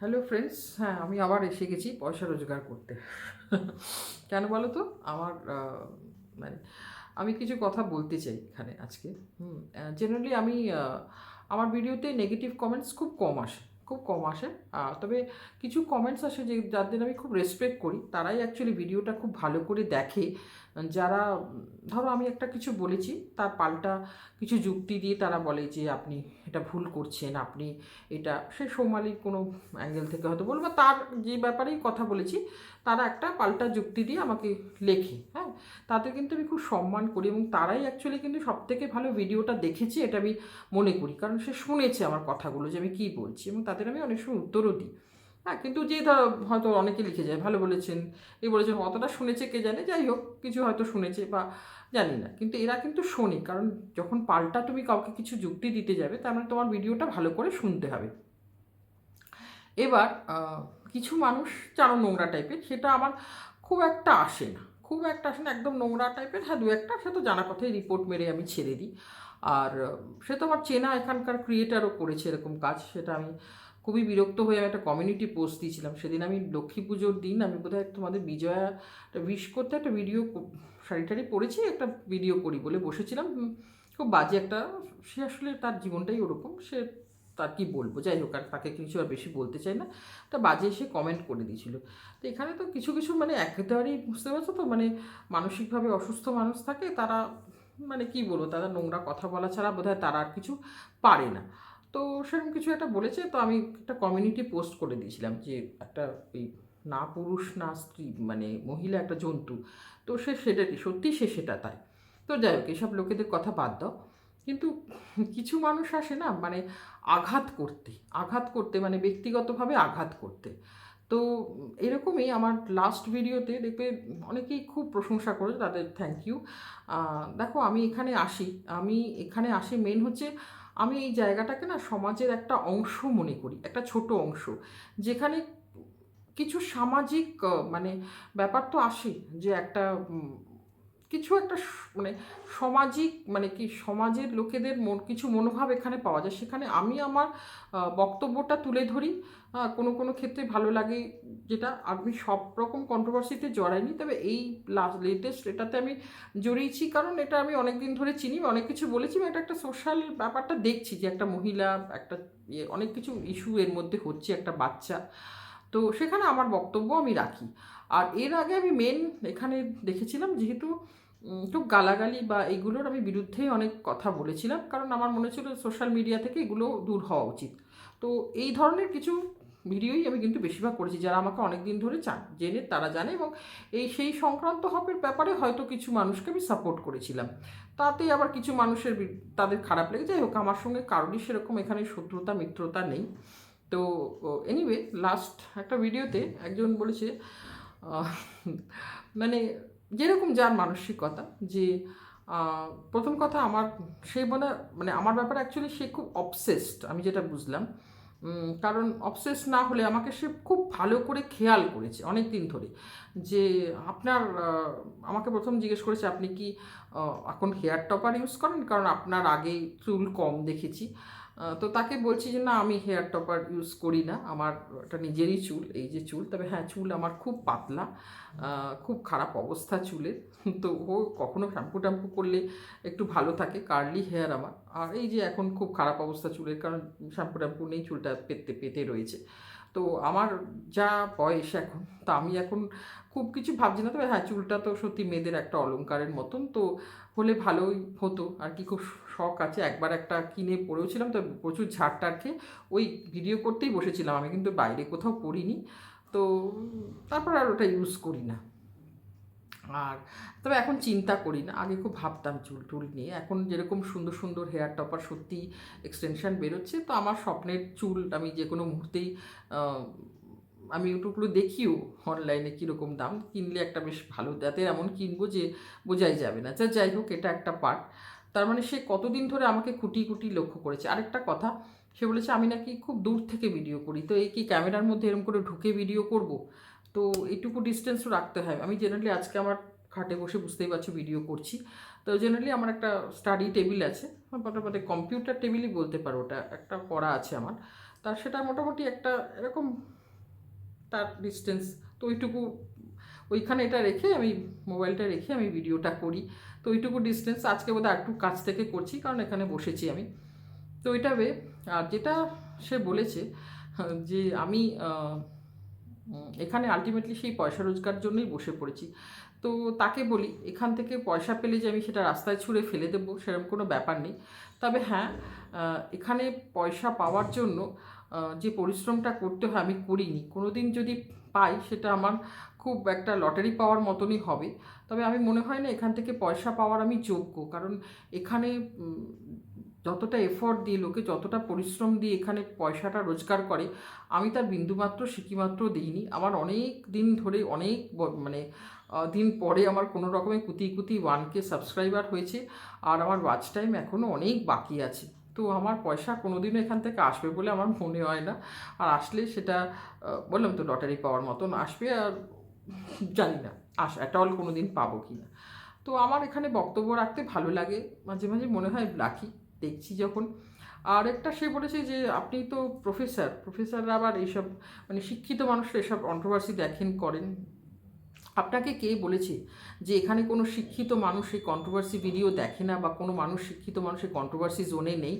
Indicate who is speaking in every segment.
Speaker 1: Hello friends হ্যাঁ আমি আবার এসে গেছি পয়সা রোজগার করতে। কেন বলো তো? আমার মানে আমি কিছু কথা বলতে চাই এখানে আজকে। হুম জেনারেলি আমি আমার ভিডিওতে নেগেটিভ কমেন্টস খুব কম আসে, খুব কম আসে। তবে কিছু কমেন্টস আসে যে যাদের আমি খুব রেসপেক্ট করি। তারাই অ্যাকচুয়ালি ভিডিওটা খুব ভালো করে দেখে। যারা, ধরো আমি একটা কিছু বলেছি, তার পাল্টা কিছু যুক্তি দিয়ে তারা বলে যে, আপনি এটা ভুল করছেন, আপনি এটা, সে সৌমালির কোনো অ্যাঙ্গেল থেকে হয়তো বলব তার যে ব্যাপারেই কথা বলেছি, তারা একটা পাল্টা যুক্তি দিয়ে আমাকে লেখে হ্যাঁ? তাতে কিন্তু আমি খুব সম্মান করি এবং তারাই অ্যাকচুয়ালি কিন্তু সব থেকে ভালো ভিডিওটা দেখেছে, এটা আমি মনে করি। কারণ সে শুনেছে আমার কথাগুলো যে আমি কী বলছি এবং তাদের আমি অনেক সময় উত্তরও দিই। হ্যাঁ কিন্তু যে ধর হয়তো অনেকে লিখে যায়, ভালো বলেছেন, এই বলেছেন, অতটা শুনেছে কে জানে? যাই হোক, কিছু হয়তো শুনেছে বা জানি না। কিন্তু এরা কিন্তু শোনে, কারণ যখন পাল্টা তুমি কাউকে কিছু যুক্তি দিতে যাবে, তার মানে তোমার ভিডিওটা ভালো করে শুনতে হবে। এবার কিছু মানুষ যারা নোংরা টাইপের, সেটা আমার খুব একটা আসে না। খুব একটা আসে না, একদম নোংরা টাইপের হ্যাঁ দু একটা, সে তো জানা কথাই রিপোর্ট মেরে আমি ছেড়ে দিই। আর সে তো আমার চেনা এখানকার ক্রিয়েটারও করেছে এরকম কাজ, সেটা আমি খুবই বিরক্ত হয়ে আমি একটা কমিউনিটি পোস্ট দিয়েছিলাম। সেদিন আমি লক্ষ্মী পুজোর দিন আমি বোধহয় তোমাদের বিজয়া উইশ করতে একটা ভিডিও শাড়ি টাড়ি পরেছি, একটা ভিডিও করি বলে বসেছিলাম। খুব বাজে একটা, সে আসলে তার জীবনটাই ওরকম, সে তার কি বলব? যাই হোক, আর তাকে কিছু আর বেশি বলতে চাই না। তা বাজে এসে কমেন্ট করে দিয়েছিল। তো এখানে তো কিছু কিছু মানে একেবারেই বুঝতে পারছ তো মানে মানসিকভাবে অসুস্থ মানুষ থাকে, তারা মানে কি বলব? তারা নোংরা কথা বলা ছাড়া বোধহয় তারা আর কিছু পারে না। তো সেরকম কিছু একটা বলেছে, তো আমি একটা কমিউনিটি পোস্ট করে দিয়েছিলাম যে একটা ওই না পুরুষ, না স্ত্রী মানে মহিলা একটা জন্তু, তো সে সেটাই সত্যি সে সেটা তাই। তো যাই হোক, এসব লোকেদের কথা বাদ দাও। কিন্তু কিছু মানুষ আসে না মানে আঘাত করতে আঘাত করতে মানে ব্যক্তিগতভাবে আঘাত করতে। তো এরকমই আমার লাস্ট ভিডিওতে দেখবে অনেকেই খুব প্রশংসা করে তাদের থ্যাংক ইউ দেখো আমি এখানে আসি, আমি এখানে আসি মেন হচ্ছে আমি এই জায়গাটাকে না সমাজের একটা অংশ মনে করি, একটা ছোট অংশ। যেখানে কিছু সামাজিক মানে ব্যাপার তো আসে যে একটা কিছু একটা মানে সামাজিক মানে কি সমাজের লোকেদের মন, কিছু মনোভাব এখানে পাওয়া যায়। সেখানে আমি আমার বক্তব্যটা তুলে ধরি। আহ, কোনো কোনো ক্ষেত্রে ভালো লাগে যেটা। আমি সব রকম কন্ট্রোভার্সিতে জড়াইনি তবে এই লাস্ট লেটেস্ট এটাতে আমি জড়িয়েছি। কারণ এটা আমি অনেক দিন ধরে চিনি অনেক কিছু বলেছি এটা একটা সোশ্যাল ব্যাপারটা দেখছি যে একটা মহিলা একটা ইয়ে অনেক কিছু ইস্যু এর মধ্যে হচ্ছে একটা বাচ্চা। তো সেখানে আমার বক্তব্য আমি রাখি। আর এর আগে আমি মেন এখানে দেখেছিলাম যেহেতু খুব গালাগালি বা এগুলোর আমি বিরুদ্ধে অনেক কথা বলেছিলাম কারণ আমার মনে ছিল সোশ্যাল মিডিয়া থেকে এগুলো দূর হওয়া উচিত। তো এই ধরনের কিছু ভিডিওই আমি কিন্তু বেশিরভাগ করেছি, যারা আমাকে অনেক দিন ধরে চান, জেনে তারা জানে এবং এই সেই সংক্রান্ত হবের ব্যাপারে হয়তো কিছু মানুষকে আমি সাপোর্ট করেছিলাম। তাতে আবার কিছু মানুষের তাদের খারাপ লেগে, যাই হোক, আমার সঙ্গে কারোরই সেরকম এখানে শত্রুতা, মিত্রতা নেই। তো এনিওয়ে লাস্ট একটা ভিডিওতে একজন বলেছে মানে যেরকম যার মানসিকতা যে প্রথম কথা আমার, সে মানে মানে আমার ব্যাপারে অ্যাকচুয়ালি সে খুব অবসেসড আমি যেটা বুঝলাম। কারণ অবসেস না হলে আমাকে সে খুব ভালো করে খেয়াল করেছে অনেক দিন ধরে। যে আপনার আমাকে প্রথম জিজ্ঞেস করেছে, আপনি কি এখন হেয়ার টপার ইউজ করেন? কারণ আপনার আগে চুল কম দেখেছি। তো তাকে বলছি যে, না, আমি হেয়ার টপার ইউজ করি না। আমার এটা নিজেরই চুল, এই যে চুল। তবে হ্যাঁ চুল আমার খুব পাতলা খুব খারাপ অবস্থা চুলের তো ও কখনো শ্যাম্পু ট্যাম্পু করলে একটু ভালো থাকে কার্লি হেয়ার আমার। আর এই যে এখন খুব খারাপ অবস্থা চুলের কারণ শ্যাম্পু ট্যাম্পু নেই, চুলটা পেতে পেতে রয়েছে। তো আমার যা বয়স এখন, তা আমি এখন খুব কিছু ভাবছি না। তবে হ্যাঁ চুলটা তো সত্যি মেয়েদের একটা অলংকারের মতন। তো হলে ভালোই হতো। আর কি খুব শখ আছে, একবার একটা কিনে পড়েওছিলাম তো প্রচুর ঝাড় খেয়ে ওই ভিডিও করতেই বসেছিলাম আমি, কিন্তু বাইরে কোথাও পড়িনি। তো তারপর আর ওটা ইউজ করি না। আর তবে এখন চিন্তা করি না, আগে খুব ভাবতাম চুল টুল নিয়ে। এখন যেরকম সুন্দর সুন্দর হেয়ার টপার সত্যি এক্সটেনশান বেরোচ্ছে, তো আমার স্বপ্নের চুল আমি যে কোনো মুহূর্তেই আমি ইউটিউবগুলো দেখিও অনলাইনে কীরকম দাম। কিনলে একটা বেশ ভালো, যাতে এমন কিনবো যে বোঝাই যাবে না। যা যাই হোক, এটা একটা পার্ট তার মানে সে কতদিন ধরে আমাকে খুঁটি খুঁটি লক্ষ্য করেছে। আরেকটা কথা, সে বলেছে, আমি নাকি খুব দূর থেকে ভিডিও করি। তো এই কি ক্যামেরার মধ্যে এরকম করে ঢুকে ভিডিও করব? তো এইটুকু ডিস্টেন্সও রাখতে হয়। আমি জেনারেলি আজকে আমার খাটে বসে বুঝতেই পারছি ভিডিও করছি। তো জেনারেলি আমার একটা স্টাডি টেবিল আছে। মোটামুটি কম্পিউটার টেবিলই বলতে পারো ওটা, একটা করা আছে আমার। তার সেটা মোটামুটি একটা এরকম তার ডিস্টেন্স তো ওইটুকু ওইখানে এটা রেখে আমি মোবাইলটা রেখে আমি ভিডিওটা করি। তো ওইটুকু ডিস্টেন্স আজকে বোধহয় একটু কাছ থেকে করছি, কারণ এখানে বসেছি আমি। তো ওইটা বে, আর যেটা সে বলেছে, যে আমি এখানে আলটিমেটলি সেই পয়সা রোজগার জন্যই বসে পড়েছি। তো তাকে বলি, এখান থেকে পয়সা পেলে যে আমি সেটা রাস্তায় ছুঁড়ে ফেলে দেবো, সেরকম কোনো ব্যাপার নেই। তবে হ্যাঁ এখানে পয়সা পাওয়ার জন্য যে পরিশ্রমটা করতে হয়, আমি করিনি। কোনো দিন যদি পাই, সেটা আমার খুব একটা লটারি পাওয়ার মতনই হবে। তবে আমি মনে হয় না এখান থেকে পয়সা পাওয়ার আমি যোগ্য। কারণ এখানে যতটা এফোর্ট দিয়ে লোকে যতটা পরিশ্রম দিয়ে এখানে পয়সাটা রোজগার করে, আমি তার বিন্দুমাত্র সিকিমাত্র দিইনি। আমার অনেক দিন ধরে, অনেক মানে দিন পরে আমার কোনো রকমের কুতি কুতি ওয়ানকে সাবস্ক্রাইবার হয়েছে। আর আমার ওয়াচ টাইম এখনও অনেক বাকি আছে। তো আমার পয়সা কোনোদিনও এখান থেকে আসবে বলে আমার মনে হয় না। আর আসলে সেটা বললাম তো লটারি পাওয়ার মতন আসবে আর জানি না, আস, একটা অল কোনো দিন পাবো কি না। তো আমার এখানে বক্তব্য রাখতে ভালো লাগে, মাঝে মাঝে মনে হয় লাকি দেখছি যখন। আর একটা সে বলেছে যে, আপনি তো প্রফেসর প্রফেসররা আবার এইসব মানে শিক্ষিত মানুষরা এসব কন্ট্রোভার্সি দেখেন, করেন। আপনাকে কে বলেছে যে এখানে কোনো শিক্ষিত মানুষ এই কন্ট্রোভার্সি ভিডিও দেখে না বা কোনো মানুষ শিক্ষিত মানুষ এই কন্ট্রোভার্সি জোনে নেই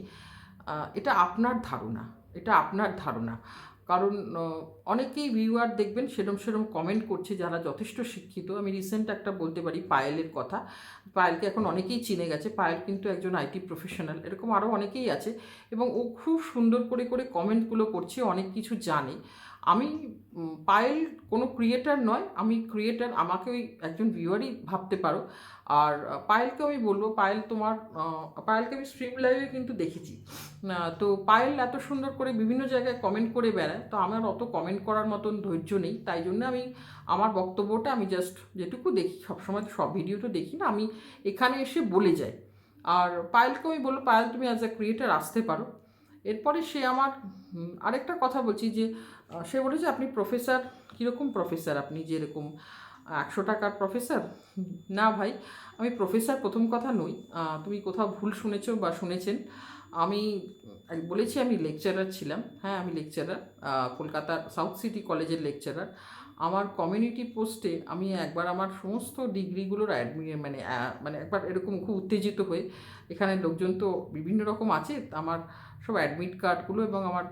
Speaker 1: এটা আপনার ধারণা, এটা আপনার ধারণা। কারণ অনেকেই ভিউয়ার দেখবেন সেরম সেরম কমেন্ট করছে যারা যথেষ্ট শিক্ষিত। আমি রিসেন্ট একটা বলতে পারি পায়েলের কথা। পায়েলকে এখন অনেকেই চিনে গেছে। পায়েল কিন্তু একজন আইটি প্রফেশনাল এরকম আরও অনেকেই আছে এবং ও খুব সুন্দর করে করে কমেন্টগুলো করছে, অনেক কিছু জানে। আমি পায়েল কোনো ক্রিয়েটার নয়, আমি ক্রিয়েটার আমাকে ওই একজন ভিউয়ারই ভাবতে পারো। আর পায়েলকে আমি বলব পায়েল তোমার পায়েলকে আমি স্ট্রিম লাইভে কিন্তু দেখেছি। তো পায়েল এত সুন্দর করে বিভিন্ন জায়গায় কমেন্ট করে বেড়ায়, তো আমার অত কমেন্ট করার মতন ধৈর্য নেই। তাই জন্য আমি, আমার বক্তব্যটা আমি জাস্ট যেটুকু দেখি, সবসময় সব ভিডিও তো দেখি না, আমি এখানে এসে বলে যাই। আর পায়েলকে আমি বলব পায়েল তুমি অ্যাজ আ ক্রিয়েটার আসতে পারো। এরপরে সে আমার আরেকটা কথা বলছি যে সে বলেছে, আপনি প্রফেসর কীরকম প্রফেসর আপনি যেরকম, একশো টাকার প্রফেসর না ভাই, আমি প্রফেসর প্রথম কথা নই। তুমি কোথাও ভুল শুনেছো বা শুনেছেন, আমি বলেছি আমি লেকচারার ছিলাম। হ্যাঁ আমি লেকচারার কলকাতার সাউথ সিটি কলেজের লেকচারার আমার কমিউনিটি পোস্টে আমি একবার আমার সমস্ত ডিগ্রিগুলোর অ্যাডমি মানে মানে একবার এরকম খুব উত্তেজিত হয়ে, এখানে লোকজন তো বিভিন্ন রকম আছে, আমার সব অ্যাডমিট কার্ডগুলো এবং আমার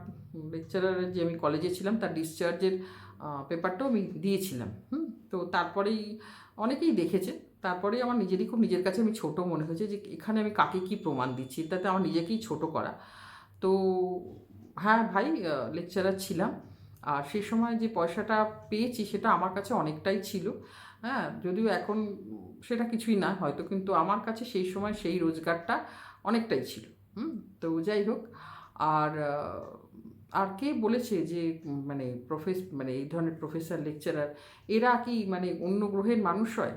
Speaker 1: লেকচারারের যে আমি কলেজে ছিলাম, তার ডিসচার্জের পেপারটাও আমি দিয়েছিলাম, হুম? তো তারপরেই অনেকেই দেখেছে, তারপরেই আমার নিজেরই খুব নিজের কাছে আমি ছোট মনে হয়েছে যে এখানে আমি কাকে কি প্রমাণ দিচ্ছি তাতে আমার নিজেকেই ছোট করা। তো হ্যাঁ ভাই লেকচারার ছিলাম। আর সেই সময় যে পয়সাটা পেয়েছি সেটা আমার কাছে অনেকটাই ছিল। হ্যাঁ যদিও এখন সেটা কিছুই না, হয়তো কিন্তু আমার কাছে সেই সময় সেই রোজগারটা অনেকটাই ছিল। হুম, তো যাই হোক, আর আর কে বলেছে যে মানে প্রফেস মানে এই ধরনের প্রফেসর লেকচারার এরা কি মানে অন্য গ্রহের মানুষ হয়?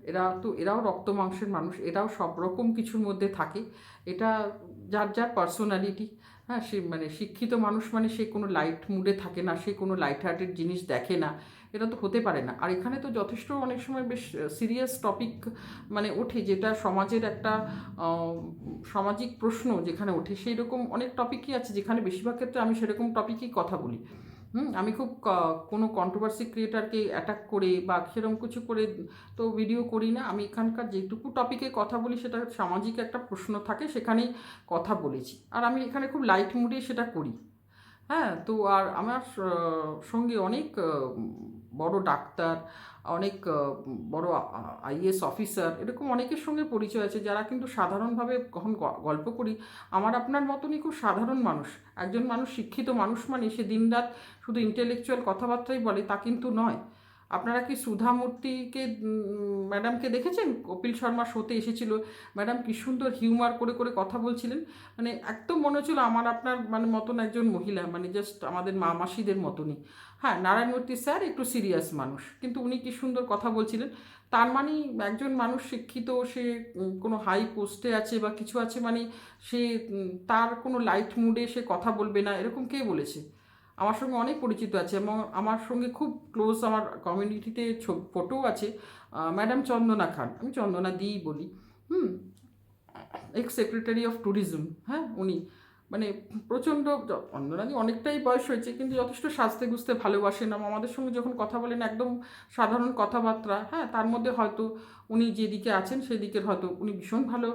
Speaker 1: এরা তো, এরাও রক্ত মাংসের মানুষ, এরাও সব রকম কিছুর মধ্যে থাকে। এটা যার যার পার্সোনালিটি হ্যাঁ সে মানে শিক্ষিত মানুষ মানে সে কোনো লাইট মুডে থাকে না, সে কোনো লাইট হার্টেড জিনিস দেখে না, এটা তো হতে পারে না। আর এখানে তো যথেষ্ট অনেক সময় বেশ সিরিয়াস টপিক মানে ওঠে, যেটা সমাজের একটা সামাজিক প্রশ্ন যেখানে ওঠে। সেই রকম অনেক টপিকই আছে, যেখানে বেশিরভাগ ক্ষেত্রে আমি সেরকম টপিকই কথা বলি। হুম, আমি খুব কোনো কন্ট্রোভার্সি ক্রিয়েটারকে অ্যাটাক করে বা সেরকম কিছু করে তো ভিডিও করি না। আমি এখানকার যেটুকু টপিকে কথা বলি সেটা সামাজিক একটা প্রশ্ন থাকে, সেখানেই কথা বলেছি। আর আমি এখানে খুব লাইট মুডে সেটা করি। হ্যাঁ তো আর আমার সঙ্গে অনেক বড় ডাক্তার, অনেক বড় আইএস অফিসার, এরকম অনেকের সঙ্গে পরিচয় আছে যারা কিন্তু সাধারণভাবে কখন গল্প করি। আমার আপনার মতনই খুব সাধারণ মানুষ। একজন মানুষ শিক্ষিত মানুষ মানে সে দিনরাত শুধু ইন্টেলেকচুয়াল কথাবার্তাই বলে তা কিন্তু নয়। আপনারা কি সুধা মূর্তিকে ম্যাডামকে দেখেছেন? কপিল শর্মা শোতে এসেছিল। ম্যাডাম কি সুন্দর হিউমার করে করে কথা বলছিলেন। মানে একদম মনে হচ্ছিল আমার আপনার মানে মতন একজন মহিলা মানে জাস্ট আমাদের মা মাসিদের মতনই। হ্যাঁ নারায়ণমূর্তি স্যার একটু সিরিয়াস মানুষ, কিন্তু উনি কি সুন্দর কথা বলছিলেন। তার মানে একজন মানুষ শিক্ষিত, সে কোনো হাই পোস্টে আছে বা কিছু আছে মানে সে তার কোনো লাইট মুডে সে কথা বলবে না, এরকম কে বলেছে? আমার সঙ্গে অনেক পরিচিত আছে এবং আমার সঙ্গে খুব ক্লোজ আমার কমিউনিটিতে ফটোও আছে। ম্যাডাম চন্দনা খান, আমি চন্দনা দিই বলি। হুম এক্স সেক্রেটারি অফ ট্যুরিজম হ্যাঁ উনি। মানে প্রচণ্ড অন্যরানি অনেকটাই বয়স হয়েছে, কিন্তু যথেষ্ট সাজতে গুজতে ভালোবাসেন আমাদের সঙ্গে যখন কথা বলেন একদম সাধারণ কথাবার্তা হ্যাঁ তার মধ্যে হয়তো উনি যেদিকে আছেন সেদিকের হয়তো উনি ভীষণ ভালো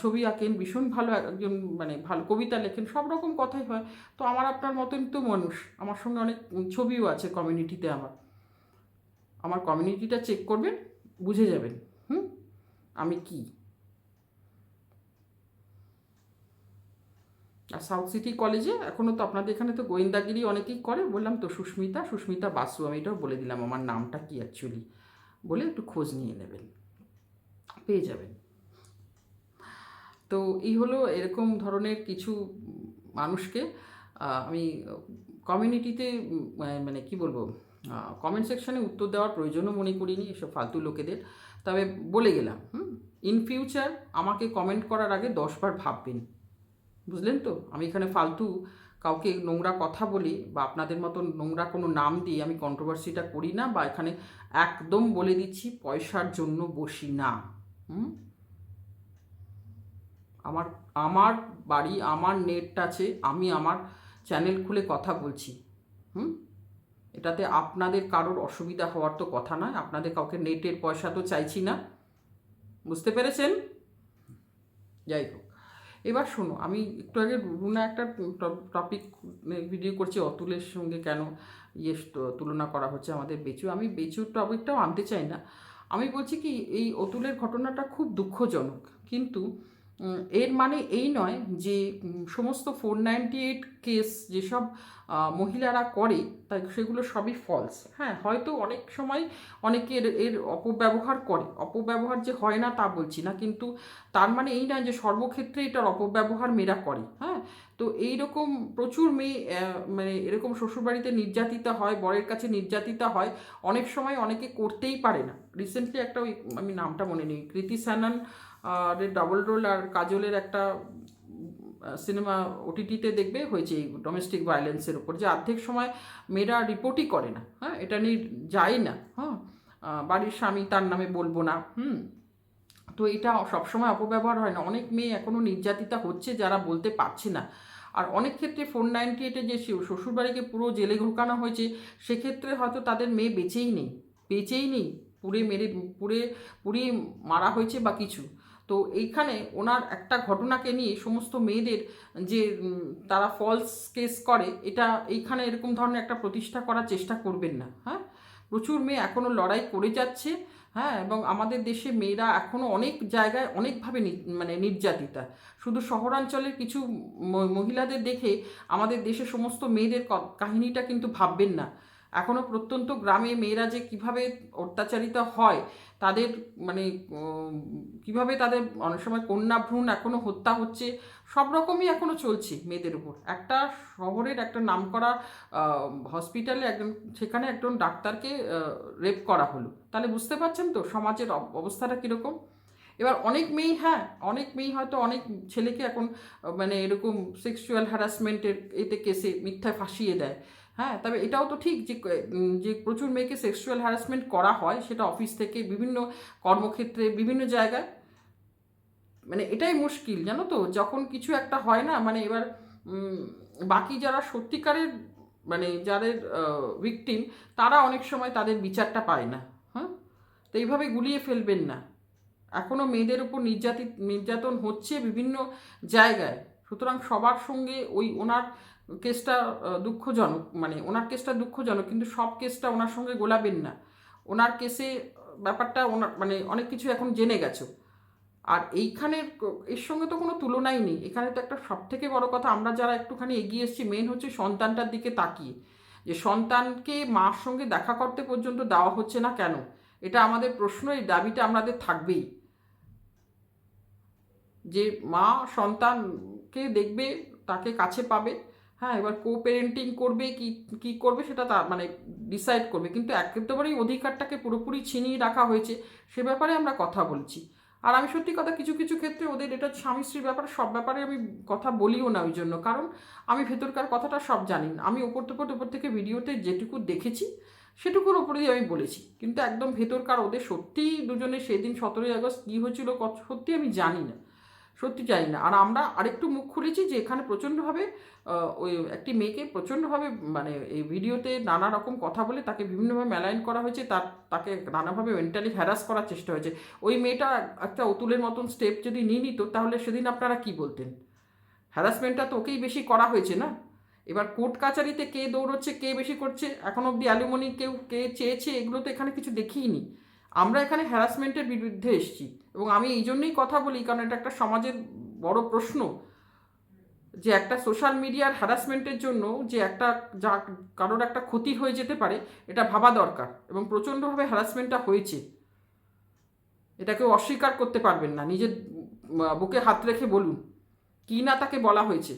Speaker 1: ছবি আঁকেন, ভীষণ ভালো একজন মানে ভালো কবিতা লেখেন, সব রকম কথাই হয়। তো আমার আপনার মতন তো মানুষ। আমার সঙ্গে অনেক ছবিও আছে কমিউনিটিতে আমার। আমার কমিউনিটিটা চেক করবেন, বুঝে যাবেন। হুম? আমি কি? আর সাউথ সিটি কলেজে এখনও তো আপনাদের এখানে তো গোয়েন্দাগিরি অনেকেই করে। বললাম তো সুস্মিতা সুস্মিতা বাসু, আমি এটাও বলে দিলাম, আমার নামটা কি অ্যাকচুয়ালি বলে একটু খোঁজ নিয়ে নেবেন। পেয়ে যাবেন। তো এই হলো এরকম ধরনের কিছু মানুষকে আমি কমিউনিটিতে মানে কি বলব কমেন্ট সেকশানে উত্তর দেওয়ার প্রয়োজনও মনে করিনি এসব ফালতু লোকেদের। তবে বলে গেলাম, হুম? ইন ফিউচার আমাকে কমেন্ট করার আগে দশবার ভাববেন। বুঝলেন তো? আমি এখানে ফালতু কাউকে নোংরা কথা বলি বা আপনাদের মতো নোংরা কোনো নাম দিয়ে আমি কন্ট্রোভার্সিটা করি না বা এখানে একদম বলে দিচ্ছি পয়সার জন্য বসি না। হুম? আমার আমার বাড়ি, আমার নেট আছে, আমি আমার চ্যানেল খুলে কথা বলছি। হুম? এটাতে আপনাদের কারোর অসুবিধা হওয়ার তো কথা নয়, আপনাদের কাউকে নেটের পয়সা তো চাইছি না। বুঝতে পেরেছেন? যাই হোক। এবার শোনো, আমি একটু আগে রুনা একটা টপিক ভিডিও করছি, অতুলের সঙ্গে কেন ইয়ে তুলনা করা হচ্ছে আমাদের বেচু। আমি বেচুর টপিকটাও আনতে চাই না। আমি বলছি কি, এই অতুলের ঘটনাটা খুব দুঃখজনক। কিন্তু এর মানে এই নয় যে সমস্ত ফোর নাইনটি এইট কেস যেসব মহিলারা করে, তাই সেগুলো সবই ফলস হ্যাঁ হয়তো অনেক সময় অনেকে এর এর অপব্যবহার করে। অপব্যবহার যে হয় না তা বলছি না, কিন্তু তার মানে এই নয় যে সর্বক্ষেত্রে এটার অপব্যবহার মেয়েরা করে। হ্যাঁ তো এই রকম প্রচুর মেয়ে মানে এরকম শ্বশুরবাড়িতে নির্যাতিতা হয়, বরের কাছে নির্যাতিতা হয়, অনেক সময় অনেকে করতেই পারে না। রিসেন্টলি একটা ওই, আমি নামটা মনে নেই, কৃতি স্যানন আর ডাবল রোল আর কাজলের একটা সিনেমা ওটিটিতে দেখবে হয়েছে এই ডোমেস্টিক ভায়োলেন্সের উপর। যে অর্ধেক সময় মেয়েরা রিপোর্টই করে না হ্যাঁ এটা নিয়ে যায় না হ্যাঁ বাড়ির স্বামী তার নামে বলব না, হুম। তো এটা সবসময় অপব্যবহার হয় না। অনেক মেয়ে এখনও নির্যাতিতা হচ্ছে যারা বলতে পারছে না। আর অনেক ক্ষেত্রে ফোর নাইনটি এইটে যে শ্বশুরবাড়িকে পুরো জেলে ঢোকানো হয়েছে, সেক্ষেত্রে হয়তো তাদের মেয়ে বেঁচেই নেই বেঁচেই নেই। পুড়ে মেরে, পুড়ে, পুড়িয়ে মারা হয়েছে বা কিছু। তো এইখানে ওনার একটা ঘটনাকে নিয়ে সমস্ত মেয়েদের যে তারা ফলস কেস করে, এটা এইখানে এরকম ধরনের একটা প্রতিষ্ঠা করার চেষ্টা করবেন না হ্যাঁ? প্রচুর মেয়ে এখনও লড়াই করে যাচ্ছে হ্যাঁ? এবং আমাদের দেশে মেয়েরা এখনও অনেক জায়গায় অনেকভাবে মানে নির্যাতিতা। শুধু শহরাঞ্চলের কিছু মহিলাদের দেখে আমাদের দেশে সমস্ত মেয়েদের কাহিনীটা কিন্তু ভাববেন না। এখনও প্রত্যন্ত গ্রামে মেয়েরা যে কীভাবে অত্যাচারিত হয়, তাদের মানে কীভাবে তাদের অনেক সময় কন্যা ভ্রূণ এখনও হত্যা হচ্ছে, সব রকমই এখনও চলছে মেয়েদের উপর। একটা শহরের একটা নামকরা হসপিটালে একজন, সেখানে একজন ডাক্তারকে রেপ করা হলো। তাহলে বুঝতে পারছেন তো সমাজের অব- অবস্থাটা কীরকম? এবার অনেক মেয়ে হ্যাঁ অনেক মেয়ে হয়তো অনেক ছেলেকে এখন মানে এরকম সেক্সুয়াল হ্যারাসমেন্টের এতে কেসে মিথ্যায় ফাঁসিয়ে দেয়। হ্যাঁ তবে এটাও তো ঠিক যে যে প্রচুর মেয়েকে সেক্সুয়াল হ্যারাসমেন্ট করা হয়, সেটা অফিস থেকে বিভিন্ন কর্মক্ষেত্রে, বিভিন্ন জায়গায়। মানে এটাই মুশকিল, জানো তো? যখন কিছু একটা হয় না মানে এবার বাকি যারা সত্যিকারের মানে যাদের ভিকটিম তারা অনেক সময় তাদের বিচারটা পায় না হ্যাঁ? তো এইভাবে গুলিয়ে ফেলবেন না। এখনও মেয়েদের উপর নির্যাতিত নির্যাতন হচ্ছে বিভিন্ন জায়গায়। সুতরাং সবার সঙ্গে ওই ওনার কেসটা দুঃখজনক মানে ওনার কেসটা দুঃখজনক, কিন্তু সব কেসটা ওনার সঙ্গে গোলাবেন না। ওনার কেসে ব্যাপারটা ওনার মানে অনেক কিছু এখন জেনে গেছো। আর এইখানের, এর সঙ্গে তো কোনো তুলনাই নেই। এখানে তো একটা সব থেকে বড় কথা, আমরা যারা একটুখানি এগিয়ে এসেছি মেন হচ্ছে সন্তানটার দিকে তাকিয়ে। যে সন্তানকে মার সঙ্গে দেখা করতে পর্যন্ত দেওয়া হচ্ছে না কেন? এটা আমাদের প্রশ্ন, এই দাবিটা আমাদের থাকবেই। যে মা সন্তানকে দেখবে, তাকে কাছে পাবে। হ্যাঁ এবার কো প্যারেন্টিং করবে, কি কি করবে সেটা তার মানে ডিসাইড করবে। কিন্তু একেবারেই অধিকারটাকে পুরোপুরি ছিনিয়ে রাখা হয়েছে, সে ব্যাপারে আমরা কথা বলছি। আর আমি সত্যি কথা কিছু কিছু ক্ষেত্রে ওদের এটা স্বামী স্ত্রীর ব্যাপারে সব ব্যাপারে আমি কথা বলিও না ওই জন্য। কারণ আমি ভেতরকার কথাটা সব জানি না। আমি ওপর থেকে ওপর থেকে ভিডিওতে যেটুকু দেখেছি, সেটুকুর ওপরেই আমি বলেছি। কিন্তু একদম ভেতরকার ওদের সত্যিই দুজনে সেদিন সতেরোই আগস্ট কী হয়েছিল সত্যি আমি জানি না। সত্যি জানি না। আর আমরা আরেকটু মুখ খুলেছি যে এখানে প্রচণ্ডভাবে ওই একটি মেয়েকে প্রচণ্ডভাবে মানে এই ভিডিওতে নানা রকম কথা বলে তাকে বিভিন্নভাবে ম্যালাইন করা হয়েছে, তার, তাকে নানাভাবে মেন্টালি হ্যারাস করার চেষ্টা হয়েছে। ওই মেয়েটা একটা অতুলের মতন স্টেপ যদি নিয়ে নিত, তাহলে সেদিন আপনারা কি বলতেন? হ্যারাসমেন্টটা তো ওকেই বেশি করা হয়েছে না? এবার কোর্ট কাচারিতে কে দৌড়চ্ছে, কে বেশি করছে, এখন অবধি অ্যালুমনি কেউ, কে চেয়েছে, এগুলো তো এখানে কিছু দেখিইনি। আমরা এখানে হ্যারাসমেন্টের বিরুদ্ধে এসেছি। এবং আমি এই জন্যই কথা বলি, কারণ এটা একটা সমাজের বড় প্রশ্ন যে একটা সোশ্যাল মিডিয়ার হ্যারাসমেন্টের জন্য যে একটা যা কারোর একটা ক্ষতি হয়ে যেতে পারে, এটা ভাবা দরকার এবং প্রচণ্ডভাবে হ্যারাসমেন্টটা হয়েছে। এটা কেউ অস্বীকার করতে পারবেন না। নিজের বুকে হাত রেখে বলুন, কি না তাকে বলা হয়েছে?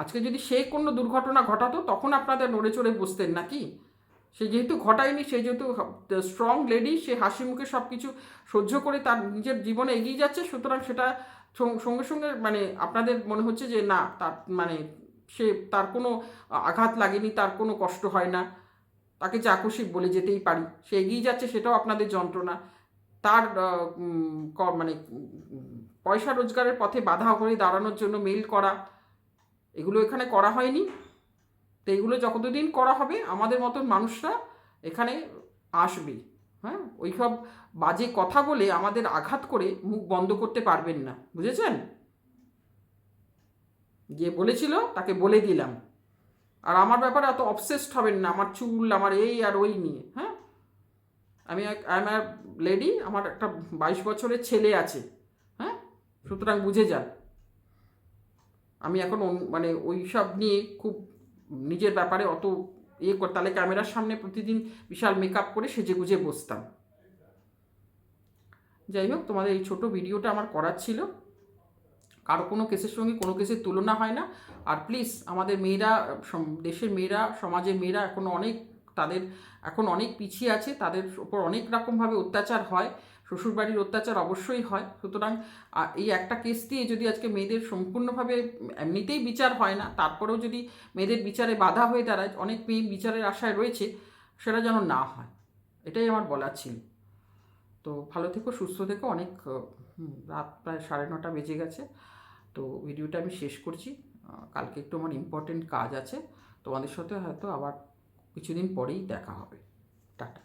Speaker 1: আজকে যদি সে কোনো দুর্ঘটনা ঘটাতো, তখন আপনাদের নড়ে চড়ে বসতেন নাকি? সে যেহেতু ঘটায়নি, সে যেহেতু স্ট্রং লেডি সে হাসি মুখে সব কিছু সহ্য করে তার নিজের জীবনে এগিয়ে যাচ্ছে, সুতরাং সেটা সঙ্গে সঙ্গে মানে আপনাদের মনে হচ্ছে যে না, তার মানে সে তার কোনো আঘাত লাগেনি, তার কোনো কষ্ট হয় না। তাকে যা খুশি বলে যেতেই পারি। সে এগিয়ে যাচ্ছে সেটাও আপনাদের যন্ত্রণা। তার মানে পয়সা রোজগারের পথে বাধা হয়ে দাঁড়ানোর জন্য মেল করা, এগুলো এখানে করা হয়নি। তো এগুলো যতদিন করা হবে, আমাদের মতন মানুষরা এখানে আসবে। হ্যাঁ? ওই সব বাজে কথা বলে আমাদের আঘাত করে মুখ বন্ধ করতে পারবেন না। বুঝেছেন? যে বলেছিল তাকে বলে দিলাম। আর আমার ব্যাপারে এত অবসেসড হবেন না, আমার চুল, আমার এই আর ওই নিয়ে। হ্যাঁ? আমি এক আই এম লেডি আমার একটা বাইশ বছরের ছেলে আছে। হ্যাঁ? সুতরাং বুঝে যান। আমি এখন মানে ওই সব নিয়ে খুব নিজের ব্যাপারে অত ইয়ে কর, তাহলে ক্যামেরার সামনে প্রতিদিন বিশাল মেকআপ করে সেজে গুজে বসতাম। যাই হোক, তোমাদের এই ছোট ভিডিওটা আমার করার ছিল। কারও কোনো কেসের সঙ্গে কোনো কেসের তুলনা হয় না। আর প্লিজ আমাদের মেয়েরা দেশের মেয়েরা, সমাজের মেয়েরা এখন অনেক, তাদের এখন অনেক পিছিয়ে আছে, তাদের ওপর অনেক রকমভাবে অত্যাচার হয়। শ্বশুরবাড়ির অত্যাচার অবশ্যই হয়। সুতরাং এই একটা কেস দিয়ে যদি আজকে মেয়েদের সম্পূর্ণভাবে এমনিতেই বিচার হয় না, তারপরেও যদি মেয়েদের বিচারে বাধা হয়ে দাঁড়ায়, অনেক মেয়ে বিচারের আশায় রয়েছে, সেটা যেন না হয়। এটাই আমার বলার ছিল। তো ভালো থেকো, সুস্থ থেকো। অনেক রাত প্রায় সাড়ে নটা বেজে গেছে। তো ভিডিওটা আমি শেষ করছি। কালকে একটু আমার ইম্পর্টেন্ট কাজ আছে। তোমাদের সাথে হয়তো আবার কিছুদিন পরেই দেখা হবে। টাটা।